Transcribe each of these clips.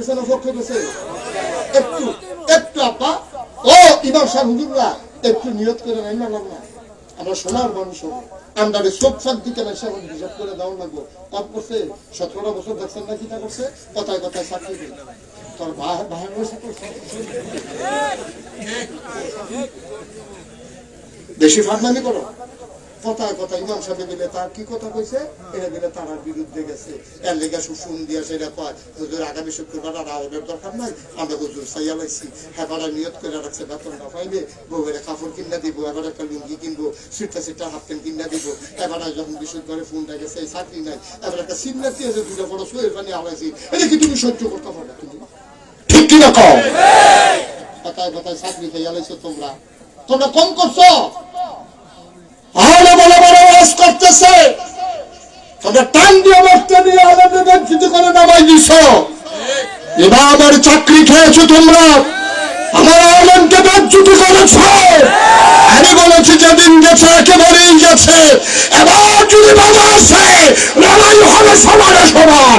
পেছনে পক্ষ গেছে একটু একটু আপা ও, ইমাম সাহেব, হুজুররা, একটু নিয়ত করে নাই না না আমরা সোনার মানুষ। আমরা চোখ ফাঁক দিতে না সেমন হিসাব করে দাও লাগবো? কত করছে সতেরোটা বছর দেখছেন না কিটা করছে? কথায় কথায় চাকরি দিল তোর বসে করছে। বেশি ফার্মানি করো। কথায় কথা ইমাম সাহেব দিলে তার কি কথা কইছে? এটা দিলে তার বিরুদ্ধে গেছে। এর লেগে শুশুন দিয়া সেটা কয় হুজুর আগামী শুক্রবার আর আওয়াজের দরকার নাই। আমরা হুজুর সাইয়া লাইছি। হেবারা নিয়ত করে রাখছে বেতন না পাইলে বউয়ের কাপড় কিনা দিব এবার একটা লুঙ্গি কিনবো সিটটা সিটটা হাফ প্যান্ট কিনা দিব। এবার যখন বিশুদ্ধ করে ফোনটা গেছে এই চাকরি নাই। এবার একটা সিগনার দিয়েছে দুটো বড় সোয়ের পানি আলাইছি। এটা কি তুমি সহ্য করতে পারো তুমি? ঠিক কিনা কম কথায় কথায় চাকরি খাইয়া লাইছো তোমরা। তোমরা কম করছ আহলে বলে বড় ওয়াজ করতেছে। তোদের টান দিয়ে মরতে দিয়ে আমাদের বঞ্চিত করে নামাই দিস। এবার আমার চাকরি খেয়েছো তোমরা। আমার আলমকে বঞ্চিত করেছ। আমি বলেছি, যেদিন গেছে একেবারেই গেছে। এবার যদি বাধা আছে লড়াই হবে সমানে সমান।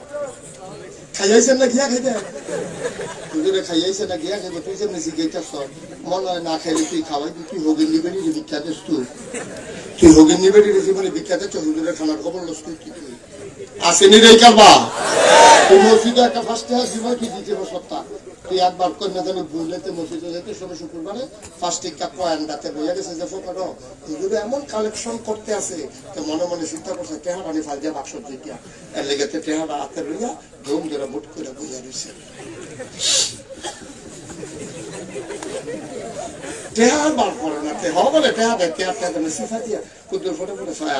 খাইয়াইছেন না গিয়া খাইতে হুজুরে খাইয়াইছে না গিয়া খাইতে তুই যেমনি জিজ্ঞাসা মনে হয় না খাইলে তুই খাওয়াই তুই হগিন নিবেনি যে বিখ্যাত তুই তুই হগিন নিবেনি রে জীবনে বিখ্যাত তো হুজুরের খানার খবর লস তুই আসেনি রে কারবা তুই মসজিদে একটা ফার্স্টে জীবন কি দিতে সত্তা তুই একবার কন্যা জানি ভুলেতে মসজিদে যেতে সময় শুক্রবারে ফার্স্ট টিকা কয়েন্ডাতে বইয়া গেছে যে ফোকাটো হুজুরে এমন কালেকশন করতে আছে তো মনে মনে চিন্তা করছে টেহার আনি ফাল দিয়া বাক্স দিকিয়া এর লেগেতে টেহার হাতে লইয়া ধুম ধরে মুট করে বইয়া রয়েছে টেহার বার করে না টেহা বলে টেহা দেয় টেহার টেহা সিফা দিয়া কুদ্দুর ফটো ফটো ছয়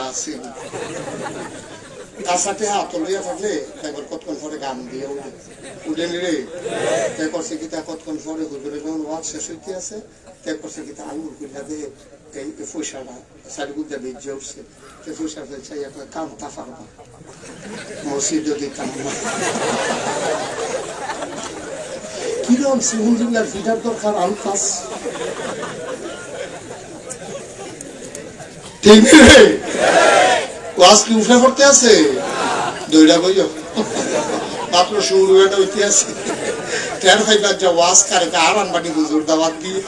কাঁচা টেহা হাত লইয়া থাকলে একবার কতক্ষণ পরে গান দিয়ে উঠে? উঠে নিলে তে করছে কি তা কতক্ষণ পরে হুজুরে যখন ওয়াজ শেষ হইতে আছে তে করছে কি তা আঙুল কইলা দে, এই পয়সাটা সারি বুদ্ধা বেজে উঠছে। তে পয়সা ফেলছে একটা কাম তা পারবা মসজিদে না কিরম সিমুলিয়ার ফিটার দরকার আলফাস ঠিক কি উঠে পড়তে আছে? দইরা কইও। শুরু আছে। টের খাইবার যা ওয়াজ দিয়ে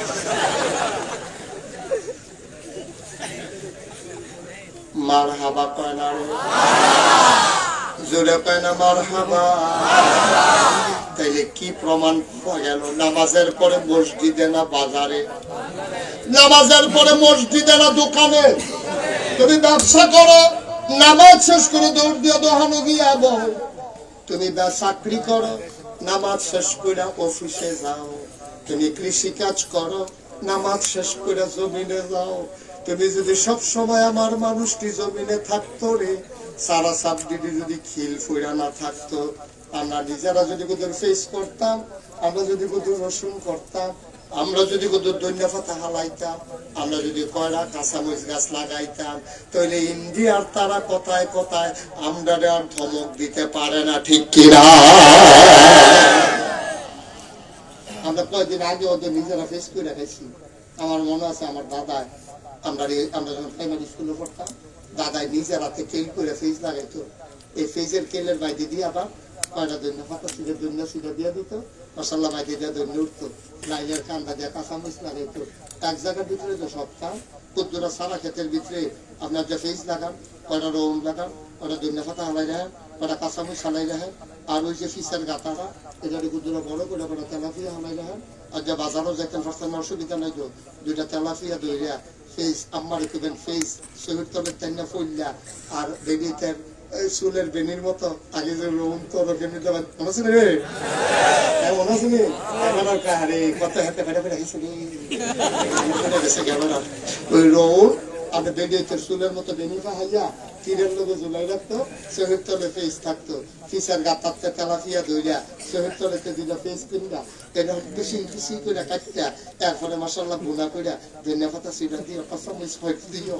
মার হাবা কয় জোরে মার হাবা তাইলে কি প্রমাণ গেল? নামাজের পরে মসজিদে না বাজারে? নামাজের পরে মসজিদে না দোকানে? তুমি ব্যবসা করো। নামাজ শেষ করে দৌড় দিয়ে দোহানো গিয়া বহ তুমি চাকরি করো, নামাজ শেষ করে অফিসে যাও। তুমি কৃষি কাজ করো, নামাজ শেষ করে জমিনে যাও। তুমি যদি সব সময় আমার মানুষটি জমিনে থাকতো রে, সারা সাবডিটি যদি খিল ফুরা না থাকতো। আমরা নিজেরা যদি কোথাও ফেস করতাম, আমরা যদি কোথাও রসুন করতাম আমরা যদি কোথাও দৈন্য পাতা হালাইতাম, আমরা যদি কয়লা, কাঁচামরিচ গাছ লাগাইতাম, তাহলে ইন্ডিয়ার তারা কথায় কথায় আমরা আর ধমক দিতে পারে না, ঠিক কিনা? আমরা কয়েকদিন আগে ওদের নিজেরা ফেস করে রেখেছি আমার মনে আছে আমার দাদা আমরা আমরা যখন প্রাইমারি স্কুলে পড়তাম, দাদাই নিজের হাতে কেল করে ফেস লাগাইতো। এই ফেসের কেলের বাইরে দিয়ে আবার কয়টা দৈন্য ফাঁকা সিধে দৈন্য সিধে দিয়ে দিত। মশাল্লা বাইরে দিয়ে দৈন্য উঠতো। লাইনের কান্দা দিয়ে কাঁচামরিচ লাগাইতো। এক জায়গার ভিতরে তো সব কাম। কুদ্দুরা সারা ক্ষেতের ভিতরে আপনার যে ফেস লাগান, কয়টা রৌন লাগান, কয়টা দৈন্য ফাঁকা হালাই রাখেন, কয়টা কাঁচামরিচ হালাই রাখেন। আর ওই যে ফিসের গাতাটা এটা কুদ্দুরা বড় করে কয়টা তেলাপিয়া হালাই রাখেন। আর যে বাজারও যেতেন ফার্স্ট অসুবিধা নাই তো, দুইটা তেলাপিয়া দইরা ফেস আমার ফেস শরীর তলে তেনা ফুললা আর বেরিতের এই চুলের বেনির মতো আগে যে রুম তোর কেমনি মনে রে? হ্যাঁ, মনে কাহারে? কত হাতে ফেটে ফেটে গেছে ওই রোল আর বেডিয়েছের চুলের মতো বেনি পাহাইয়া তীরের লোকে ঝুলাই রাখতো শহীদ তলে ফেস থাকতো। ফিসার গাতাতে তেলাপিয়া ধইয়া শহীদ তলেতে দিলা ফেস কিনবা এটা বেশি বেশি করে কাটতা। তারপরে মশাল্লা গুনা কইরা ধনিয়া পাতা সিডা দিয়ে কসা মিস দিও।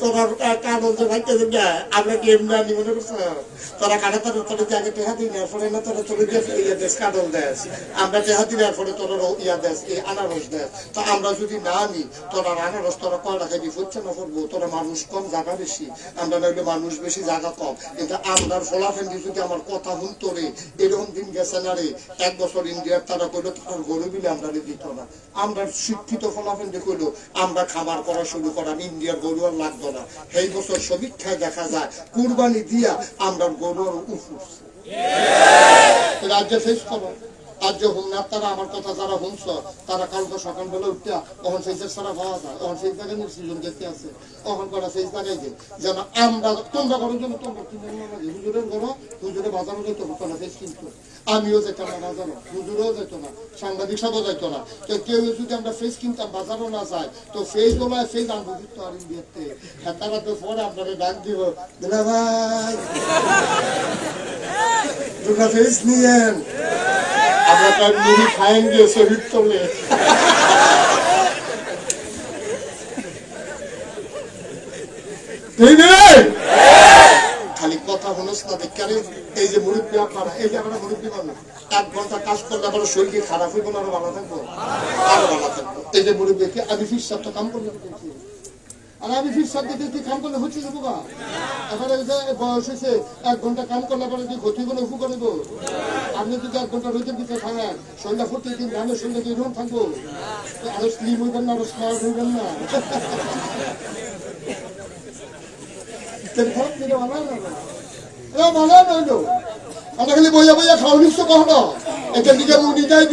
তোরা কাগজ যে আমরা মনে করছ? তোরা কাটা তোর তোর আগে টেহা দিই না তোরা তোর ইয়া দেশ দেশ, আমরা টেহা পরে তোর ইয়া দেশ, এই আনারস দেশ। তো আমরা যদি না আনি, তোরা আনারস, তোরা না তোরা মানুষ কম, জায়গা বেশি। আমরা নইলে মানুষ বেশি, জায়গা কম। কিন্তু আমরার ফলাফেন্দি যদি আমার কথা শুনতো রে, এরকম দিন গেছে না রে, এক বছর ইন্ডিয়ার তারা কইলো, তার গরু বিলে আমরা দিত না। আমরা শিক্ষিত ফলাফেন্দি কইলো, আমরা খাবার করা শুরু করাম ইন্ডিয়ার গরু আর লাগতো না। এই বছর সমীক্ষায় দেখা যায় কুরবানি দিয়া আমরা গৌরব উঠছে রাজ্যে শেষ করো আজ যে হুমনার তারা আমার কথা যারা হুমছ তারা কালকে সকালবেলা উঠতে তখন ফেসের সারা পাওয়া যায় তখন ফেস জায়গায় নির্সৃজন দেখতে আছে তখন করা ফেস জায়গায় যে যেন আমরা, তোমরা করার জন্য তোমরা কিনে লাগে হুজুরের ঘর হুজুরে বাজারও যেত না ফেস কিন্তু। আমিও যেতাম না বাজারও হুজুরেও যেত না, সাংবাদিক সবও যেত না। তো কেউ যদি আমরা ফেস কিনতাম, বাজারও না যায়, তো ফেস দোলায় ফেস আনব কিন্তু আর ইন্ডিয়াতে? হেতারা তো পরে আপনাকে ডাক দিব, দিলা ভাই, দুটা ফেস নিয়েন। খালি কথা হলোস না দেখে এই যে মুরব্বী আপনারা, এই যে আমরা মুরব্বী মানুষ এক ঘণ্টা কাজ করলে আমার শরীর খারাপ হইব না, আরও ভালো থাকব। আরও ভালো থাকব। এই যে মুরব্বী কি আমি ফির সপ্তাহ কাম করলে বলছি। আর আমি দিকে কাম করলে হচ্ছে এখন বয়স হয়েছে, এক ঘণ্টা কাম করলে পরে কি ক্ষতি করে উপু করে দেবো আপনি যদি এক ঘণ্টা রোদের দিকে সন্ধ্যা ফুটতে দিন গ্রামের এরকম থাকব। আরও স্লিম হইবেন না, আরও স্মার্ট হইবেন না।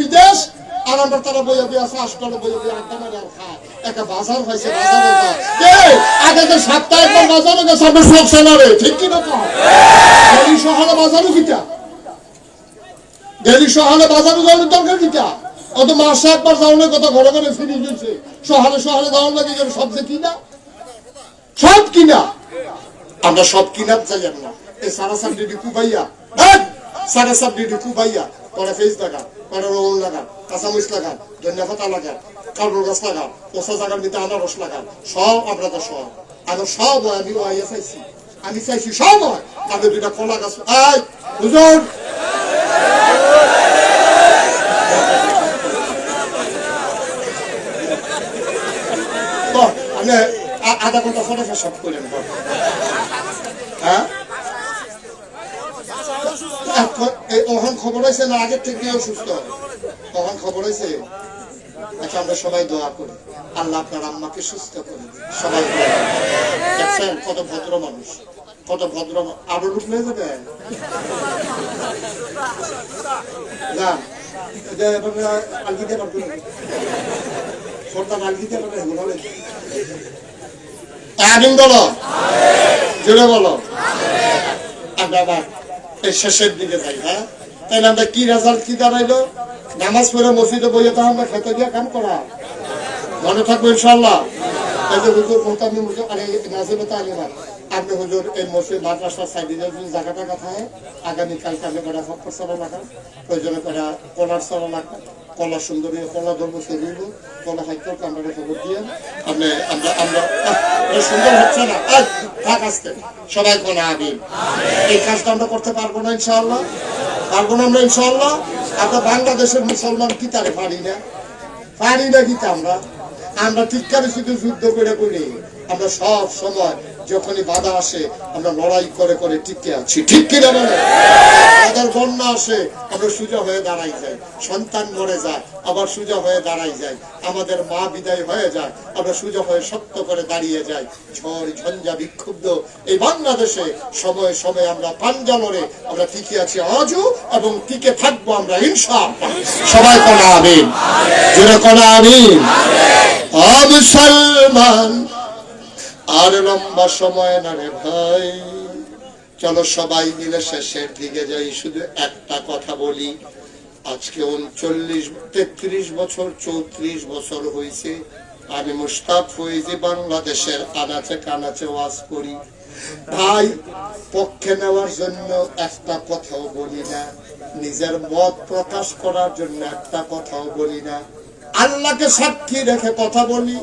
বিদেশ, আর আমরা তারা বইয়া বইয়া চাষ করে বইয়া বইয়া আড্ডা মারে আর একটা বাজার হয়েছে আগে যে সপ্তাহে একবার বাজারে গেছে আমরা সব সেনারে ঠিক কি না ডেলি শহরে বাজারও কিটা? ডেলি শহরে বাজারে যাওয়ার দরকার কিটা? অত মাসে একবার যাওয়ার কথা ঘরে ঘরে ফিরে গেছে শহরে শহরে যাওয়ার লাগে যেন সবচেয়ে কিনা? সব কিনা? আমরা সব কিনার চাই না। এই সারা সার ডিডি কুবাইয়া সারা সার ডিডি কুবাইয়া পরে ফেস লাগা পরে রোল লাগা কাঁচামরিচ লাগা ধনিয়া পাতা লাগা পচা জায়গার মধ্যে আনারস লাগা সব আপনাদের সব। আমি সব আমি চাইছি। আমি চাইছি সব হয় তাদের দুইটা কলা গাছ। বল, আধা ঘণ্টা সব করলেন বল। হ্যাঁ? খবর হয়েছে না? আগের থেকে অসুস্থ। অহন খবর হয়েছে? আমরা সবাই দোয়া করি। আল্লাহ আপনার আম্মাকে সুস্থ করে সবাই দেখছেন কত ভদ্র মানুষ। কত ভদ্র যাবে? শেষের দিকে যাই হ্যাঁ? আমরা কি রেজাল্ট কি দাঁড়াইলো নামাজ পড়ে মসজিদে বইয়ে তো আমরা খেতে গিয়ে কাম করা মনে থাকব ইনশাল্লাহ এই যে হুজুর মোহতামি আপনি হুজুর এই মসজিদ, মাদ্রাসার সাইডে যদি জায়গা টাকা থাকে আগামীকাল কালে করে ফক্কর সরা লাগা প্রয়োজনে কলার কলা সুন্দরী, কলা ধর্ম সেরিব কলা আমরা খবর দিয়ে আপনি আমরা আমরা সুন্দর হচ্ছে না। থাক আসতে সবাই কোনা আবিন এই কাজটা আমরা করতে পারব না ইনশাআল্লাহ। পারব না আমরা ইনশাআল্লাহ। আমরা বাংলাদেশের মুসলমান কি তারে পারি না? পারি না কি আমরা? আমরা ঠিক করে শুধু যুদ্ধ করে করি আমরা সব সময় যখনই বাধা আসে, আমরা লড়াই করে করে টিকে আছি? ঠিক কিনা বলে আমাদের বন্যা আসে, আমরা সোজা হয়ে দাঁড়াই যাই। সন্তান মরে যায়, আবার সোজা হয়ে দাঁড়াই যাই। আমাদের মা বিদায় হয়ে যায় আমরা সোজা হয়ে সত্য করে দাঁড়িয়ে যাই। ঝড়, ঝঞ্ঝা, বিক্ষুব্ধ এই বাংলাদেশে সময়ে সময়ে আমরা পাঞ্জা লড়ে আমরা টিকে আছি আজও এবং টিকে থাকব আমরা ইনশাআল্লাহ। সবাই কনা আমিন। জোরে কনা আমিন। মুসলমান আর লম্বা সময় না রে ভাই। চলো সবাই মিলে শেষের দিকে যাই, শুধু একটা কথা বলি। আজকে উনচল্লিশ, তেত্রিশ বছর, চৌত্রিশ বছর হয়েছে। আমি মুস্তাফ হয়েছি বাংলাদেশের আনাচে কানাচে ওয়াজ করি। ভাই, পক্ষে নেওয়ার জন্য একটা কথাও বলি না। নিজের মত প্রকাশ করার জন্য একটা কথাও বলি না। আল্লাহকে সাক্ষী রেখে কথা বলি।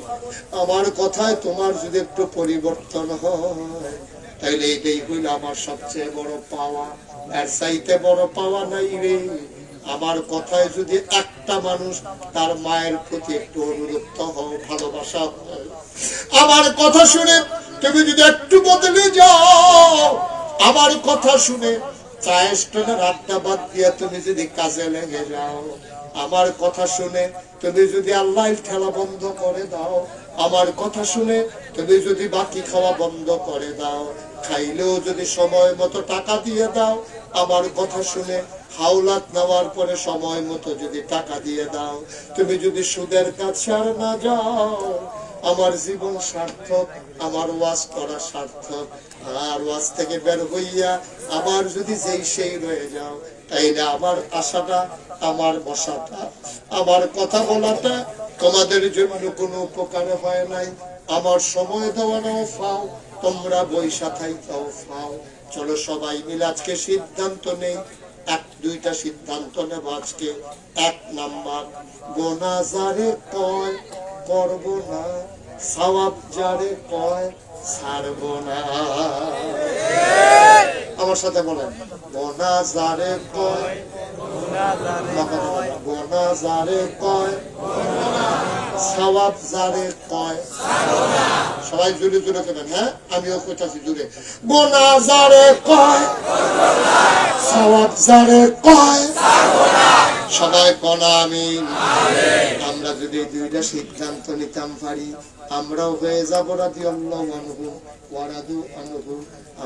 আমার কথায় তোমার যদি একটু পরিবর্তন হয়, তাইলে এটাই হইল আমার সবচেয়ে বড় পাওয়া। এর চাইতে বড় পাওয়া নাই রে। আমার কথায় যদি একটা মানুষ তার মায়ের প্রতি একটু অনুরক্ত হও ভালোবাসা আমার কথা শুনে তুমি যদি একটু বদলে যাও, আমার কথা শুনে চায়ের স্টোনের আড্ডা বাদ দিয়ে তুমি যদি কাজে লেগে যাও। আমার কথা শুনে তুমি যদি আল্লাহ খেলা বন্ধ করে দাও, আমার কথা শুনে তুমি যদি বাকি খাওয়া বন্ধ করে দাও, খাইলেও যদি সময় মতো টাকা দিয়ে দাও, আমার কথা শুনে হাওলাত নেওয়ার পরে সময় মতো যদি টাকা দিয়ে দাও, তুমি যদি সুদের কাছে আর না যাও আমার জীবন সার্থক, আমার ওয়াজ করা সার্থক। আর ওয়াজ থেকে বের হইয়া আবার যদি যেই সেই রয়ে যাও, তাইলে আমার আশাটা, আমার বসাটা, আমার কথা বলাটা তোমাদের জন্য কোনো উপকার হয় নাই। আমার সময় দেওয়ানো ফাও, তোমরা বৈশা থাইতাও ফাও। চলো সবাই মিলে আজকে সিদ্ধান্ত নেই। এক, দুইটা সিদ্ধান্ত নেব আজকে। এক নাম্বার গোনা যারে কয় করব না, সওয়াব যারে কয়, ছাড়ব না। আমার সাথে বলেন গোনা যারে কয় যারে কয়, সওয়াব যারে কয়, সবাই জুড়ে জুড়ে হ্যাঁ? আমিও জুড়ে। গোনা যারে কয়, সওয়াব যারে কয়, সবাই কনা আমরা যদি দুইটা সিদ্ধান্ত নিতাম পারি। আমরাও হয়ে যাব আল্লাহ ওয়ারাদু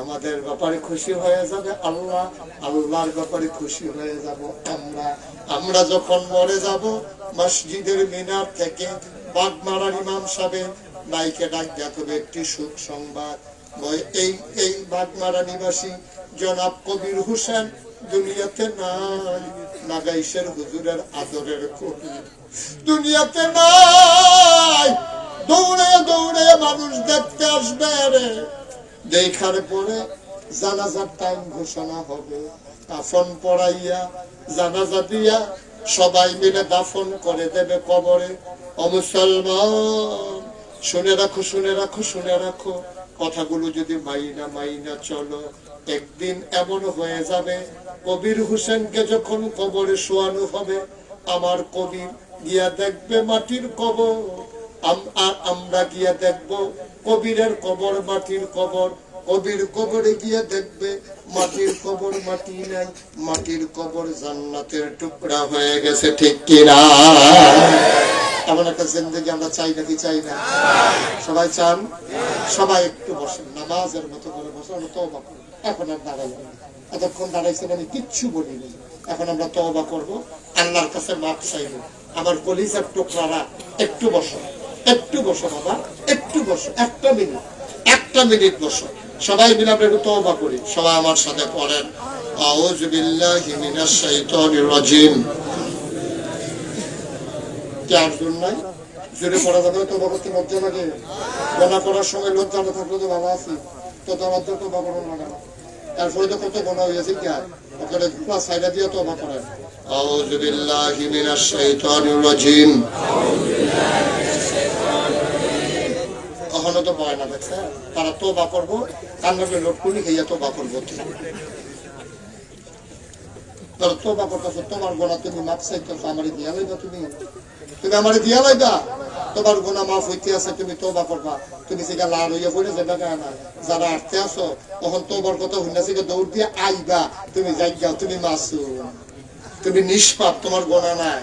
আমাদের ব্যাপারে খুশি হয়ে যাবে আল্লাহ, আল্লাহর ব্যাপারে খুশি হয়ে যাব আমরা। আমরা যখন মরে যাব, মসজিদের মিনার থেকে বাগমারার ইমাম সাহেব নাইকে ডাক দেখবে একটি সুখ সংবাদ। এই এই বাগমারা নিবাসী জনাব কবির হোসেন, দুনিয়াতে নাই। নাগাইশের হুজুরের আদরের কবি। দুনিয়াতে নাই। দৌড়ে দৌড়ে মানুষ দেখতে আসবে রে। দেখার পরে জানাজার টাইম ঘোষণা হবে। দাফন পড়াইয়া, জানাজা দিয়া সবাই মিলে দাফন করে দেবে কবরে। অমুসলমান শুনে রাখো শুনে রাখো শুনে রাখো। কথাগুলো যদি মাইনা মাইনা চলো, একদিন এমন হয়ে যাবে, কবির হোসেনকে যখন কবরে শোয়ানো হবে, আমার কবির গিয়া দেখবে মাটির কবর। আম- আমরা গিয়া দেখব কবিরের কবর, মাটির কবর। কবির কবরে গিয়ে দেখবে, মাটির কবর মাটি নাই, মাটির কবর জান্নাতের টুকরা হয়ে গেছে, ঠিক কিনা? এমন একটা জিন্দগি আমরা চাই নাকি চাই না? সবাই চান? সবাই একটু বসেন, নামাজের মতো করে বসে আমরা তওবা করি এখন আর দাঁড়াই। এতক্ষণ দাঁড়াইছেন আমি কিচ্ছু বলিনি। এখন আমরা তওবা করব, আল্লাহর কাছে মাপ চাইব। আমার কলিজার টুকরারা, একটু বসো একটু বসো বাবা, একটু বসো, একটা মিনিট। ক্যান্ডিডেট বসো সবাই মিলে আমরা করি। সবাই আমার সাথে পড়েন। আউযু বিল্লাহি মিনাশ শাইতানির রাজিম। কি আর নাই? জোরে পড়া যাবে তো করতে মধ্যে লাগে। গণা করার সময় লজ্জা না থাকলে তো ভালো আছে। তো তোমার তো তবা করো না। তারপরে তো কত গণা হয়েছে কি আর? ওখানে পুরা সাইডা দিয়ে তবা করেন। আউযু বিল্লাহি মিনাশ শাইতানির রাজিম। আউযু কখনো তো ভয় না, দেখছে? তারা তো বা করব কান্নাকে লোট করি খাইয়া তো বা করব তো বা তোমার গোনা তুমি মাপ চাইতেছো, আমারে দিয়া তুমি। তুমি দিয়া তোমার গুণা মাফ হইতে আছে, তুমি করবা। তুমি সেটা লাল হইয়া পড়ে যাবে না। যারা আটতে আসো তখন তোবার কথা হইনা থেকে দৌড় দিয়ে আইবা। তুমি যাইগা, তুমি মাসু তুমি নিষ্পাপ, তোমার গোনা নাই।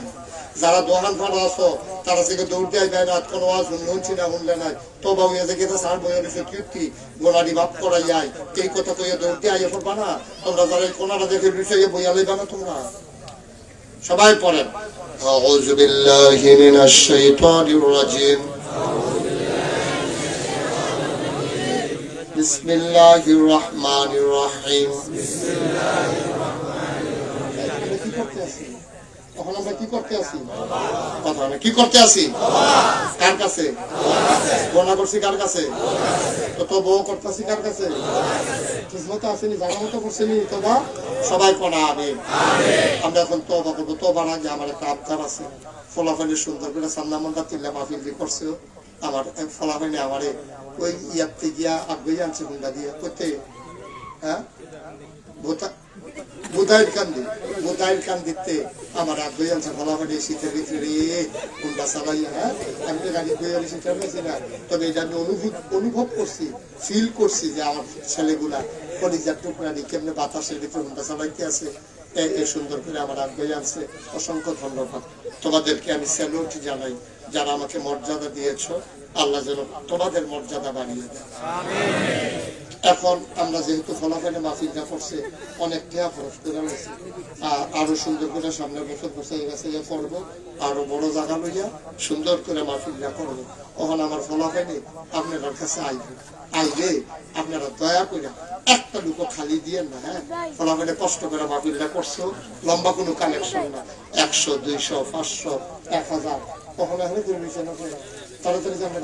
যারা দোকান ফাড়া আছো তারা থেকে দৌড় দিয়ে আইবা রাত কোনো আজ শুনছি না শুনলে নাই তোবা হইয়া থেকে তো সার বইয়া রয়েছে কীর্তি গোনাটি বাপ করাই যায় এই কথা কইয়া দৌড় দিয়ে আইয়া পড়বা না তোমরা যারা এই কোনাটা দেখে বিষয়ে বইয়া লইবা না তোমরা সবাই পড়েন أعوذ بالله من الشيطان الرجيم بسم الله الرحمن الرحيم তখন আমরা কি করতে আছি? কথা কি করতে আছি? কার কাছে? গোনা করছি কার কাছে? তো বউ করতেছি কার কাছে? ঠিক সবাই আমি। এখন আগে আমার আছে। সুন্দর করে করছে, আমার আমারে ওই ইয়াতে গিয়া হ্যাঁ? বুধাইর কান্দি বুধাইর কান্দিতে আমার চালাইয়া হ্যাঁ? তবে অনুভব করছি ফিল করছি যে আমার ছেলেগুলা কেমনে বাতাসের ভিতরে আছে। এ- এ সুন্দর করে আমার আগ্রহী আছে অসংখ্য ধন্যবাদ। তোমাদেরকে আমি স্যালুট জানাই, যারা আমাকে মর্যাদা দিয়েছ, আল্লাহ যেন তোমাদের মর্যাদা বাড়িয়ে দেয়। এখন আমরা যেহেতু ফলাফলে মাহফিলটা করছে, অনেক টেয়া খরচ করে রয়েছে আর আরও সুন্দর করে সামনে বছর বছর গেছে ইয়ে করব, আরও বড় জায়গা লইয়া সুন্দর করে মাহফিলটা করব। তখন আমার ফলাফলে আপনার কাছে আইবে। আইলে আপনারা দয়া করে একটা লুকো খালি দিয়ে না হ্যাঁ? ফলাফলে কষ্ট করে মাহফিলটা করছ, লম্বা কোনো কালেকশন না। একশো, দুইশো, পাঁচশো, এক হাজার, কখন এখানে করে নিচ্ছে না তাড়াতাড়ি জানবেন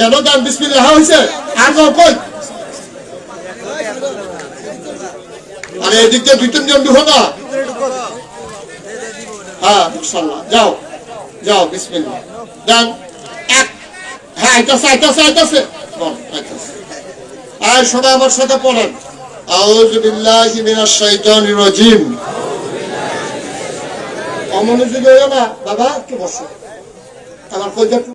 জানো গান বিসমিল্লাহ হ্যাঁ হয়েছে কই আরে এদিক দিয়ে দুই তিনজন না। হ্যাঁ যাও যাও বিসমিল্লাহ যান এক। হ্যাঁ আইতাছে আইতাছে আইতাছে। আর সবাই আমার সাথে পড়েন। আউযু বিল্লাহি মিনাশ শাইতানির রাজিম। অমনোযোগী হইও না। বাবা, একটু বসো। আমার